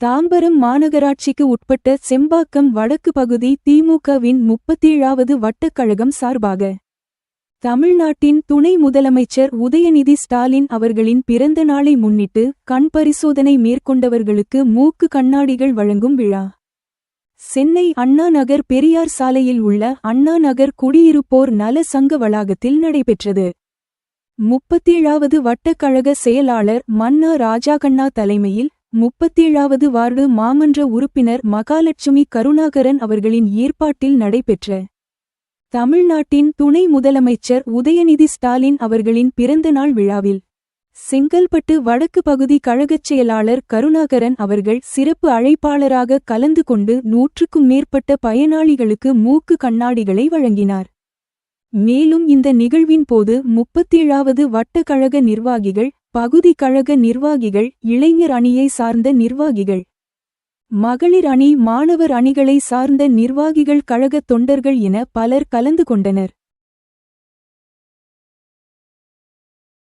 தாம்பரம் மாநகராட்சிக்கு உட்பட்ட செம்பாக்கம் வடக்கு பகுதி திமுகவின் முப்பத்தேழாவது வட்டக்கழகம் சார்பாக தமிழ்நாட்டின் துணை முதலமைச்சர் உதயநிதி ஸ்டாலின் அவர்களின் பிறந்த நாளை முன்னிட்டு கண் பரிசோதனை மேற்கொண்டவர்களுக்கு மூக்கு கண்ணாடிகள் வழங்கும் விழா. சென்னை அண்ணா நகர் பெரியார் சாலையில் உள்ள அண்ணா நகர் குடியிருப்போர் நல சங்க வளாகத்தில் நடைபெற்றது. முப்பத்தேழாவது வட்டக்கழக செயலாளர் மன்னா ராஜாகண்ணா தலைமையில் முப்பத்தேழாவது வார்டு மாமன்ற உறுப்பினர் மகாலட்சுமி கருணாகரன் அவர்களின் ஏற்பாட்டில் நடைபெற்ற தமிழ்நாட்டின் துணை முதலமைச்சர் உதயநிதி ஸ்டாலின் அவர்களின் பிறந்தநாள் விழாவில் செங்கல்பட்டு வடக்கு பகுதி கழகச் செயலாளர் கருணாகரன் அவர்கள் சிறப்பு அழைப்பாளராக கலந்து கொண்டு நூற்றுக்கும் மேற்பட்ட பயனாளிகளுக்கு மூக்கு கண்ணாடிகளை வழங்கினார். மேலும் இந்த நிகழ்வின் போது முப்பத்தேழாவது வட்டக்கழக கழக நிர்வாகிகள் பகுதி கழக நிர்வாகிகள் இளைஞர் அணியை சார்ந்த நிர்வாகிகள் மகளிர் அணி மாணவர் அணிகளை சார்ந்த நிர்வாகிகள் கழகத் தொண்டர்கள் என பலர் கலந்து கொண்டனர்.